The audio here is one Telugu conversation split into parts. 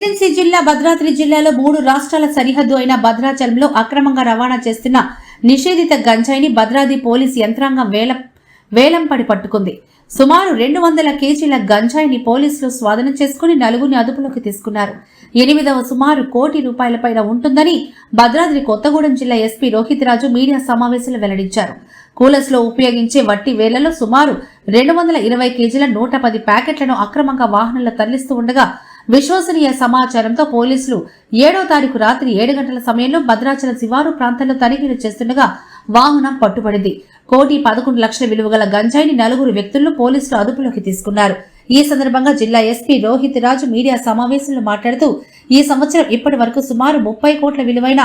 ఏజెన్సీ జిల్లా భద్రాద్రి జిల్లాలో మూడు రాష్ట్రాల సరిహద్దు అయిన భద్రాచలంలో అక్రమంగా రవాణా చేస్తున్న నిషేధిత గంజాయిని భద్రాద్రి పోలీస్ యంత్రాంగం వేలం వేలంపడి పట్టుకుంది. సుమారు రెండు వందల కేజీల గంజాయిని పోలీసులు స్వాధీనం చేసుకుని నలుగురిని అదుపులోకి తీసుకున్నారు. ఎనిమిదవ సుమారు కోటి రూపాయలపైన ఉంటుందని భద్రాద్రి కొత్తగూడెం జిల్లా ఎస్పీ రోహిత్ రాజు మీడియా సమావేశంలో వెల్లడించారు. కూలర్స్లో ఉపయోగించే వట్టి వేలలో సుమారు రెండు వందల ఇరవై కేజీల నూట పది ప్యాకెట్లను అక్రమంగా వాహనంలో తరలిస్తూ ఉండగా విశ్వసనీయ సమాచారంతో పోలీసులు ఏడో తారీఖు రాత్రి ఏడు గంటల సమయంలో భద్రాచలం శివారు ప్రాంతంలో తనిఖీలు చేస్తుండగా వాహనం పట్టుబడింది. కోటి పదకొండు లక్షల విలువ గల గంజాయిని నలుగురు వ్యక్తులను పోలీసులు అదుపులోకి తీసుకున్నారు. ఈ సందర్భంగా జిల్లా ఎస్పీ రోహిత్ రాజు మీడియా సమావేశంలో మాట్లాడుతూ ఈ సంవత్సరం ఇప్పటి వరకు సుమారు ముప్పై కోట్ల విలువైన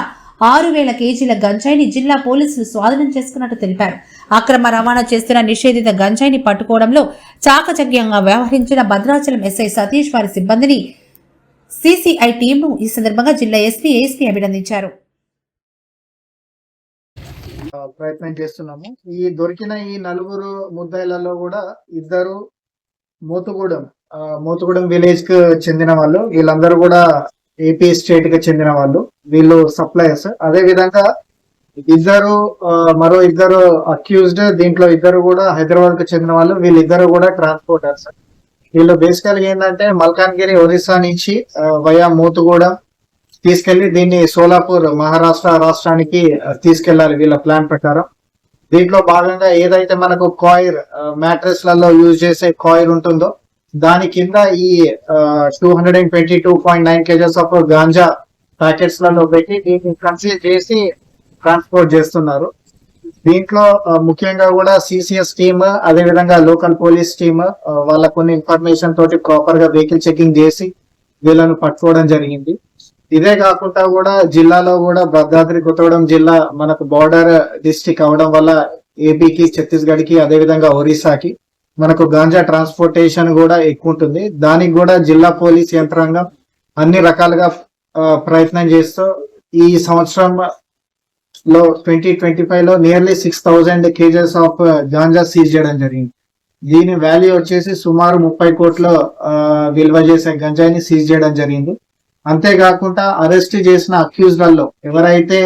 ఆరు వేల కేజీల గంజాయిని జిల్లా పోలీసులు స్వాధీనం చేసుకున్నట్టు తెలిపారు. అక్రమ రవాణా చేస్తున్న నిషేధిత గంజాయిని పట్టుకోవడంలో చాకచక్యంగా వ్యవహరించిన భద్రాచలం ఎస్ఐ సతీష్ వారి సిబ్బందిని సిసిఐ టీంను ఈ సందర్భంగా జిల్లా ఎస్పీ ఏఎస్పీ అభినందించారు. ప్రయత్నం చేస్తున్నాము. ఈ దొరికిన ఈ నలుగురు ముద్దాయిలలో కూడా ఇద్దరు మోతుగూడెం మోతుగూడెం విలేజ్కు చెందిన వాళ్ళు. వీళ్ళందరూ కూడా ఏపీ స్టేట్కి చెందిన వాళ్ళు. వీళ్ళు సప్లయర్స్ అదే విధంగా ఇద్దరు మరో ఇద్దరు అక్యూజ్డ్ దీంట్లో ఇద్దరు కూడా హైదరాబాద్కు చెందిన వాళ్ళు వీళ్ళిద్దరు కూడా ట్రాన్స్పోర్టర్స్ వీళ్ళు బేసికల్గా ఏంటంటే మల్కాన్గిరి ఒరిస్సా నుంచి వయా మూతుగూడ తీసుకెళ్ళి దీన్ని సోలాపూర్ మహారాష్ట్ర రాష్ట్రానికి తీసుకెళ్ళాలి వీళ్ళ ప్లాన్ ప్రకారం. దీంట్లో భాగంగా ఏదైతే మనకు కాయిర్ మ్యాట్రెస్లలో యూజ్ చేసే కాయిర్ ఉంటుందో దాని కింద ఈ two hundred and twenty two point nine kgs of ganja ప్యాకెట్స్లలో పెట్టి దీన్ని కన్సీల్ చేసి ట్రాన్స్పోర్ట్ చేస్తున్నారు. దీంట్లో ముఖ్యంగా కూడా సిసిఎస్ టీమ్ అదే విధంగా లోకల్ పోలీస్ టీమ్ వాళ్ళ కొన్ని ఇన్ఫర్మేషన్ తోటి ప్రాపర్గా వెహికల్ చెకింగ్ చేసి వీళ్ళను పట్టుకోవడం జరిగింది. ఇదే కాకుండా కూడా జిల్లాలో కూడా భద్రాద్రి కొత్తగూడెం జిల్లా మనకు బార్డర్ డిస్టిక్ అవడం వల్ల ఏపీకి ఛత్తీస్గఢ్కి అదే విధంగా ఒరిస్సాకి మనకు గాంజా ట్రాన్స్పోర్టేషన్ కూడా ఎక్కువ ఉంటుంది. దానికి కూడా జిల్లా పోలీస్ యంత్రాంగం అన్ని రకాలుగా ప్రయత్నం చేస్తూ ఈ సంవత్సరం లో ట్వంటీ ట్వంటీ ఫైవ్లో nearly six thousand kgs of ganja seize చేయడం జరిగింది. దీని వాల్యూ వచ్చేసి సుమారు ముప్పై కోట్ల విలువ చేసే గంజాయిని సీజ్ చేయడం జరిగింది. అంతేకాకుండా అరెస్ట్ చేసిన అక్యూజ్లలో ఎవరైతే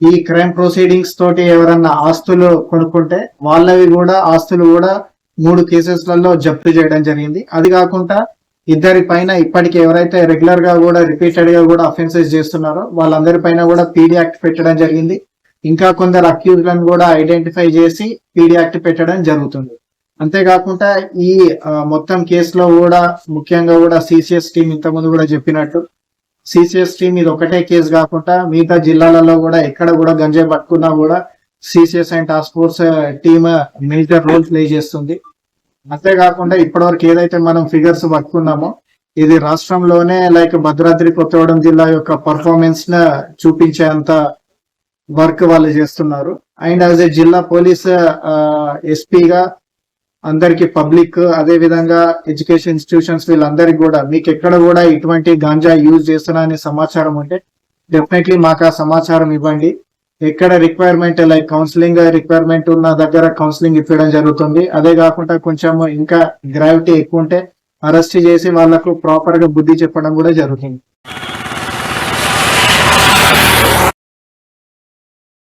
ఈ క్రైమ్ ప్రొసీడింగ్స్ తోటి ఎవరన్నా ఆస్తులు కొనుక్కుంటే వాళ్ళవి కూడా ఆస్తులు కూడా మూడు కేసెస్లలో జప్తు చేయడం జరిగింది. అది కాకుండా ఇద్దరి పైన ఇప్పటికి ఎవరైతే రెగ్యులర్గా కూడా రిపీటెడ్గా కూడా అఫెన్సెస్ చేస్తున్నారో వాళ్ళందరి పైన కూడా పీడీ యాక్ట్ పెట్టడం జరిగింది. ఇంకా కొందరు అక్యూజ్లను కూడా ఐడెంటిఫై చేసి పీడీ యాక్ట్ పెట్టడం జరుగుతుంది. అంతేకాకుండా ఈ మొత్తం కేసులో కూడా ముఖ్యంగా కూడా సిసిఎస్ టీం ఇంతకుముందు కూడా చెప్పినట్టు సిసిఎస్ టీం ఇది ఒకటే కేసు కాకుండా మిగతా జిల్లాలలో కూడా ఎక్కడ కూడా గంజాయి పట్టుకున్నా కూడా CCS and task force team major role play చేస్తుంది. అంతేకాకుండా ఇప్పటివరకు ఏదైతే మనం ఫిగర్స్ పట్టుకున్నామో ఇది రాష్ట్రంలోనే లైక్ భద్రాద్రి కొత్తగూడెం జిల్లా యొక్క పర్ఫార్మెన్స్ను చూపించేంత వర్క్ వాళ్ళు చేస్తున్నారు. అండ్ యాజ్ ఏ జిల్లా పోలీస్ ఎస్పీగా అందరికి పబ్లిక్ అదే విధంగా ఎడ్యుకేషన్ ఇన్స్టిట్యూషన్స్ వీళ్ళందరికీ కూడా మీకు ఎక్కడ కూడా ఇటువంటి గాంజా యూజ్ చేస్తున్నా అనే సమాచారం ఉంటే డెఫినెట్లీ మాకు ఆ సమాచారం ఇవ్వండి. ఎక్కడ రిక్వైర్మెంట్ లైక్ కౌన్సిలింగ్ రిక్వైర్మెంట్ ఉన్న దగ్గర కౌన్సిలింగ్ ఇప్పడం జరుగుతుంది. అదే కాకుండా కొంచెం ఇంకా గ్రావిటీ ఎక్కువ ఉంటే అరెస్ట్ చేసి వాళ్ళకు ప్రాపర్గా బుద్ధి చెప్పడం కూడా జరుగుతుంది.